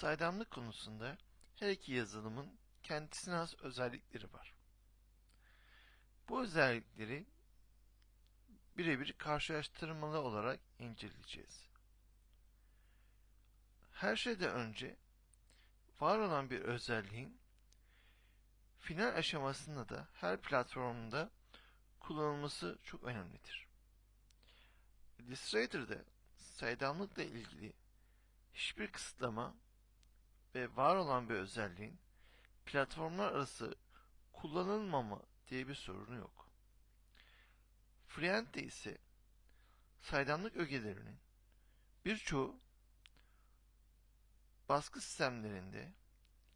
Saydamlık konusunda her iki yazılımın kendisine has özellikleri var. Bu özellikleri birebir karşılaştırmalı olarak inceleyeceğiz. Her şeyden önce var olan bir özelliğin final aşamasında da her platformda kullanılması çok önemlidir. Illustrator'da saydamlıkla ilgili hiçbir kısıtlama ve var olan bir özelliğin platformlar arası kullanılmama diye bir sorunu yok. Freehand'de ise saydamlık ögelerinin birçoğu baskı sistemlerinde,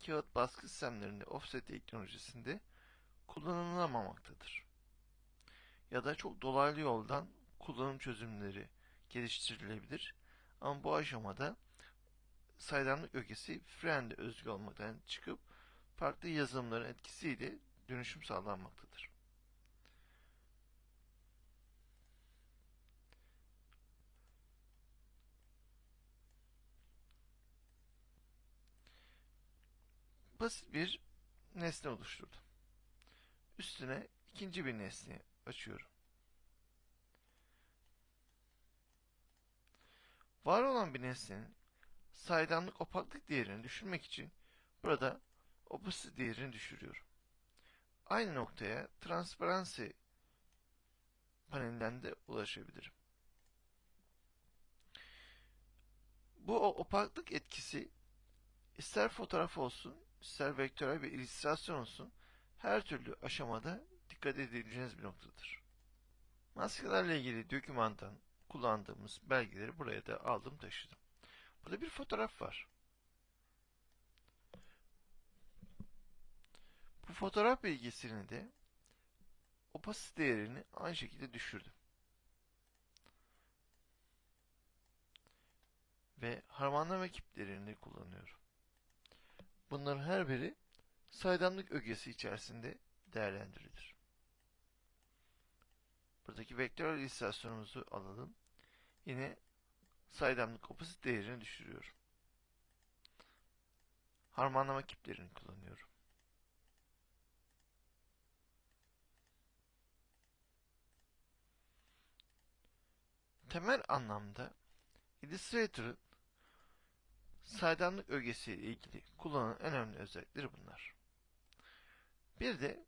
kağıt baskı sistemlerinde offset teknolojisinde kullanılamamaktadır. Ya da çok dolaylı yoldan kullanım çözümleri geliştirilebilir. Ama bu aşamada saydamlık ögesi freehand'e özgü olmaktan çıkıp farklı yazılımların etkisiyle dönüşüm sağlanmaktadır. Basit bir nesne oluşturdum. Üstüne ikinci bir nesne açıyorum. Var olan bir nesnenin saydamlık opaklık değerini düşürmek için burada opacity değerini düşürüyorum. Aynı noktaya transparency panelinden de ulaşabilirim. Bu opaklık etkisi ister fotoğraf olsun, ister vektörel bir illüstrasyon olsun her türlü aşamada dikkat edileceğiniz bir noktadır. Maskelerle ilgili dokümandan kullandığımız belgeleri buraya da aldım taşıdım. Burada bir fotoğraf var. Bu fotoğraf bilgisini de opacity değerini aynı şekilde düşürdüm. Ve harmanlama ekiplerini kullanıyorum. Bunların her biri saydamlık ögesi içerisinde değerlendirilir. Buradaki vektörel illüstrasyonumuzu alalım. Yine saydamlık opacity değerini düşürüyorum. Harmanlama kiplerini kullanıyorum. Temel anlamda Illustrator'ın saydamlık ögesi ile ilgili kullanılan önemli özellikleri bunlar. Bir de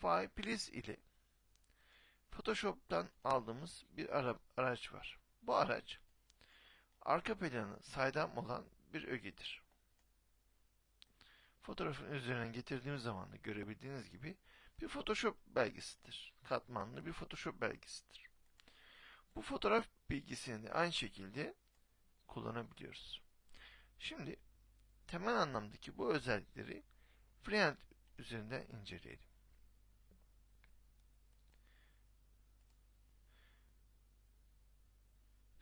File Please ile Photoshop'tan aldığımız bir ara araç var. Bu araç arka planı saydam olan bir ögedir. Fotoğrafın üzerine getirdiğimiz zaman da görebildiğiniz gibi bir Photoshop belgesidir. Katmanlı bir Photoshop belgesidir. Bu fotoğraf bilgisini de aynı şekilde kullanabiliyoruz. Şimdi temel anlamdaki bu özellikleri Freehand üzerinden inceleyelim.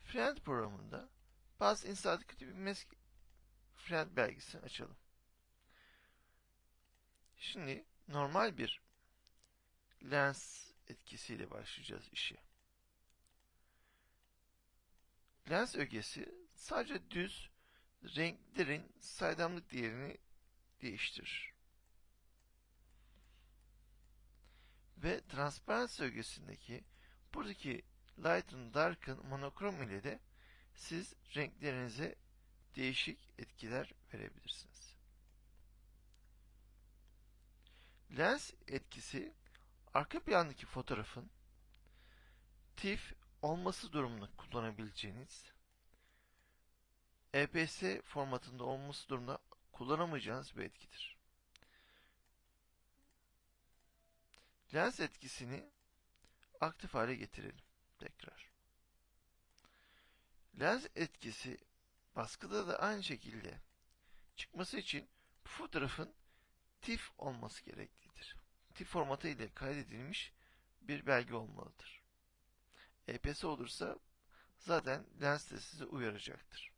Freehand programında bazı insert bir mesk Freehand belgesini açalım. Şimdi normal bir lens etkisiyle başlayacağız işe. Lens ögesi sadece düz renklerin saydamlık değerini değiştirir. Ve transparency ögesindeki buradaki light and dark'ın monokrom ile de siz renklerinize değişik etkiler verebilirsiniz. Lens etkisi arka plandaki fotoğrafın TIFF olması durumunda kullanabileceğiniz EPS formatında olması durumunda kullanamayacağınız bir etkidir. Lens etkisini aktif hale getirelim tekrar. Lens etkisi baskıda da aynı şekilde çıkması için bu fotoğrafın TIFF olması gereklidir. TIFF formatı ile kaydedilmiş bir belge olmalıdır. EPS olursa zaten lens de sizi uyaracaktır.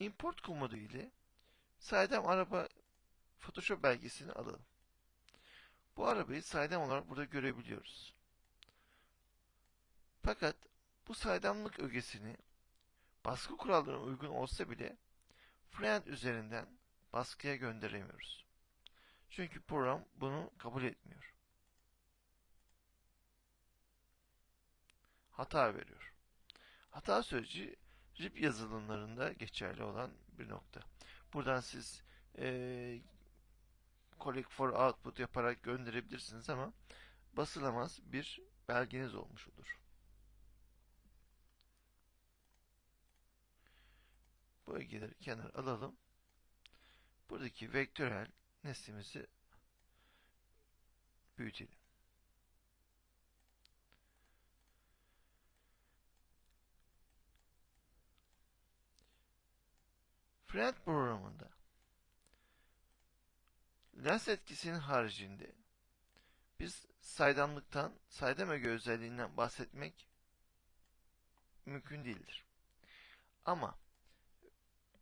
Import komodu ile saydam araba Photoshop belgesini alalım. Bu arabayı saydam olarak burada görebiliyoruz. Fakat bu saydamlık ögesini baskı kurallarına uygun olsa bile freehand üzerinden baskıya gönderemiyoruz. Çünkü program bunu kabul etmiyor. Hata veriyor. Hata sözcüğü RIP yazılımlarında geçerli olan bir nokta. Buradan siz e, collect for output yaparak gönderebilirsiniz ama basılamaz bir belgeniz olmuş olur. Bu ögeleri kenar alalım. Buradaki vektörel nesnemizi büyütelim. Friend programında lens etkisinin haricinde biz saydamlıktan, saydam özelliğinden bahsetmek mümkün değildir. Ama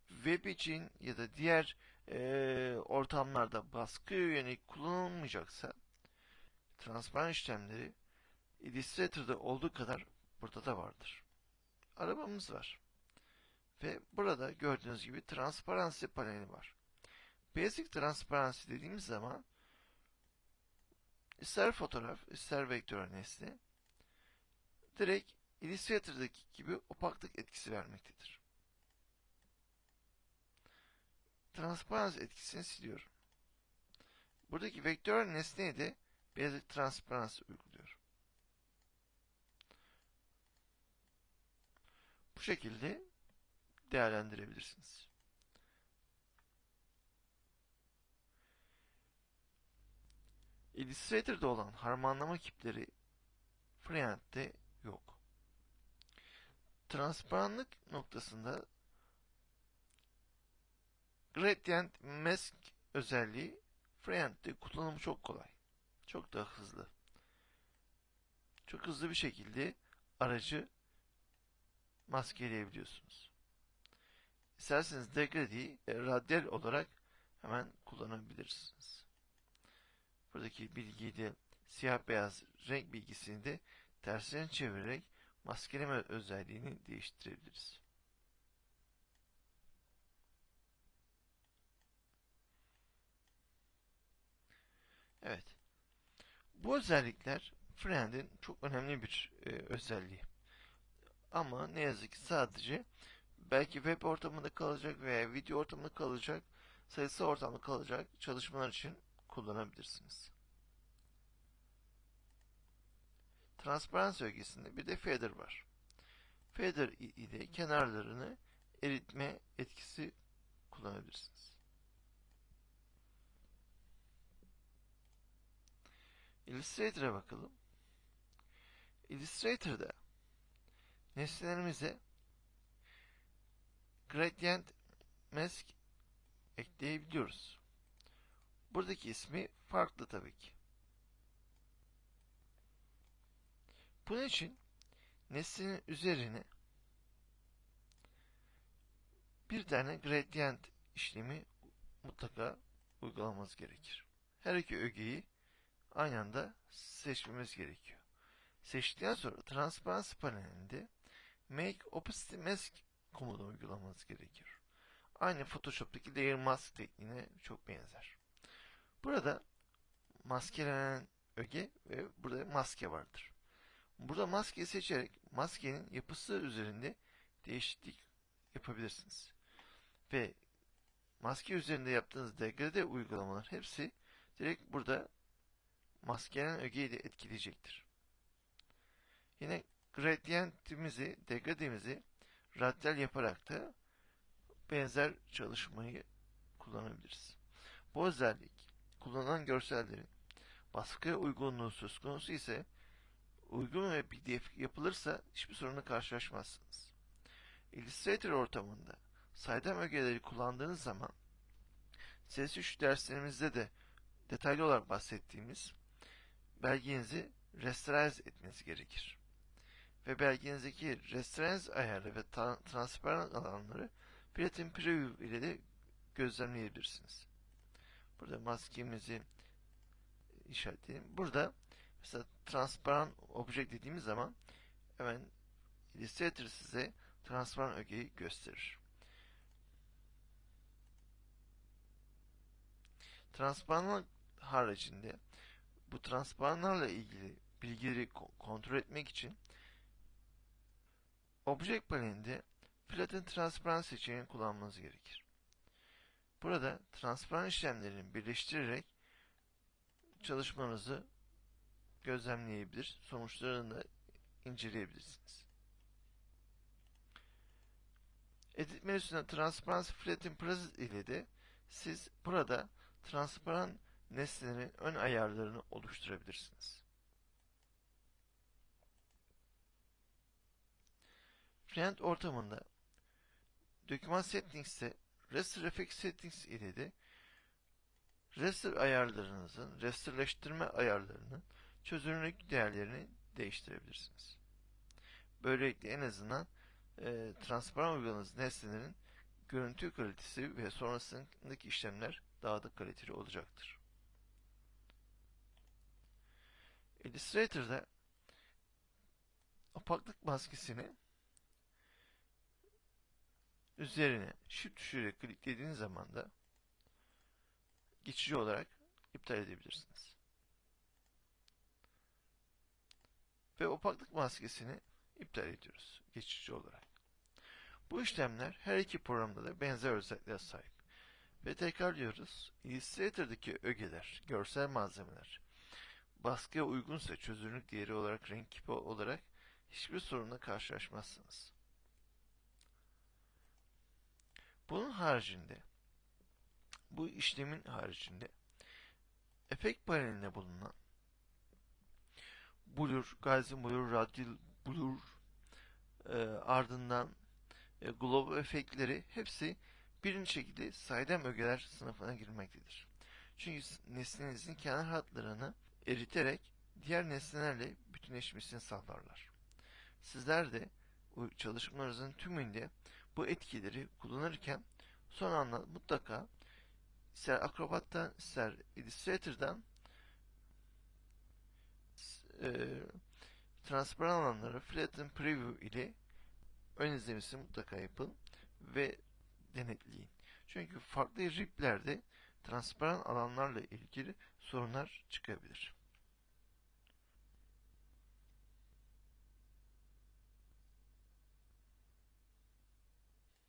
web için ya da diğer e, ortamlarda baskı yönelik kullanılmayacaksa transparan işlemleri Illustrator'da olduğu kadar burada da vardır. Arabamız var. Ve burada gördüğünüz gibi transparency paneli var. Basic transparency dediğimiz zaman ister fotoğraf, ister vektör nesne direkt Illustrator'daki gibi opaklık etkisi vermektedir. Transparency etkisini siliyorum. Buradaki vektör nesneye de Basic Transparency uyguluyor. Bu şekilde değerlendirebilirsiniz. Illustrator'da olan harmanlama kipleri Freehand'de yok. Transparanlık noktasında Gradient Mask özelliği Freehand'de kullanımı çok kolay. Çok daha hızlı. Çok hızlı bir şekilde aracı maskeleyebiliyorsunuz. İsterseniz degradeyi e, radyal olarak hemen kullanabilirsiniz. Buradaki bilgiyi de siyah beyaz renk bilgisini de tersine çevirerek maskeleme özelliğini değiştirebiliriz. Evet. Bu özellikler Freehand'in çok önemli bir e, özelliği. Ama ne yazık ki sadece belki web ortamında kalacak veya video ortamında kalacak, sayısal ortamda kalacak çalışmalar için kullanabilirsiniz. Transparency ögesinde bir de feather var. Feather ile kenarlarını eritme etkisi kullanabilirsiniz. Illustrator'a bakalım. Illustrator'da nesnelerimize gradient mask ekleyebiliyoruz. Buradaki ismi farklı tabii ki. Bunun için nesnenin üzerine bir tane gradient işlemi mutlaka uygulamamız gerekir. Her iki ögeyi aynı anda seçmemiz gerekiyor. Seçtikten sonra Transparency panelinde Make Opacity Mask komutunu uygulamamız gerekir. Aynı Photoshop'taki Layer Mask tekniğine çok benzer. Burada maskelenen öge ve burada maske vardır. Burada maskeyi seçerek maskenin yapısı üzerinde değişiklik yapabilirsiniz. Ve maske üzerinde yaptığınız degrade uygulamalar hepsi direkt burada maskelenen ögeyi de etkileyecektir. Yine gradientimizi, degrademizi radyal yaparak da benzer çalışmayı kullanabiliriz. Bu özellik kullanılan görsellerin baskıya uygunluğu söz konusu ise uygun ve pdf yapılırsa hiçbir sorunla karşılaşmazsınız. Illustrator ortamında saydam ögeleri kullandığınız zaman CS3 derslerimizde de detaylı olarak bahsettiğimiz belgenizi rasterize etmeniz gerekir. Ve belgenizdeki rasterize ayarı ve transparan alanları Platin Preview ile de gözlemleyebilirsiniz. Burada maskemizi işaretleyelim. Burada mesela transparan object dediğimiz zaman hemen Illustrator size transparan ögeyi gösterir. Transparanlık haricinde bu transparanlarla ilgili bilgileri kontrol etmek için Object panelinde Flatten Transparent seçeneğini kullanmanız gerekir. Burada transparan işlemlerini birleştirerek çalışmanızı gözlemleyebilir, sonuçlarını da inceleyebilirsiniz. Edit menüsünde Transparency Flatten Present ile de siz burada transparan nesnelerin ön ayarlarını oluşturabilirsiniz. Front ortamında Document Settings'te Raster Effect Settings ile de raster ayarlarınızın, rasterleştirme ayarlarının çözünürlük değerlerini değiştirebilirsiniz. Böylelikle en azından e, transparan uyguladığınız nesnelerin görüntü kalitesi ve sonrasındaki işlemler daha da kaliteli olacaktır. Illustrator'da opaklık maskesini üzerine shift tuşuyla kliklediğiniz zaman da geçici olarak iptal edebilirsiniz. Ve opaklık maskesini iptal ediyoruz geçici olarak. Bu işlemler her iki programda da benzer özelliklere sahip. Ve tekrarlıyoruz. Illustrator'daki ögeler, görsel malzemeler baskıya uygunsa çözünürlük değeri olarak, renk tipi olarak hiçbir sorunla karşılaşmazsınız. Bunun haricinde bu işlemin haricinde efekt panelinde bulunan blur, Gaussian blur, radial blur e, ardından e, globe efektleri hepsi birinci şekilde saydam ögeler sınıfına girmektedir. Çünkü nesnenizin kenar hatlarını eriterek diğer nesnelerle bütünleşmesini sağlarlar. Sizler de çalışmalarınızın tümünde bu etkileri kullanırken son anda mutlaka ister Acrobat'tan ister Illustrator'dan e, transparan alanları Flatten Preview ile ön izlemesini mutlaka yapın ve denetleyin. Çünkü farklı riplerde transparan alanlarla ilgili sorunlar çıkabilir.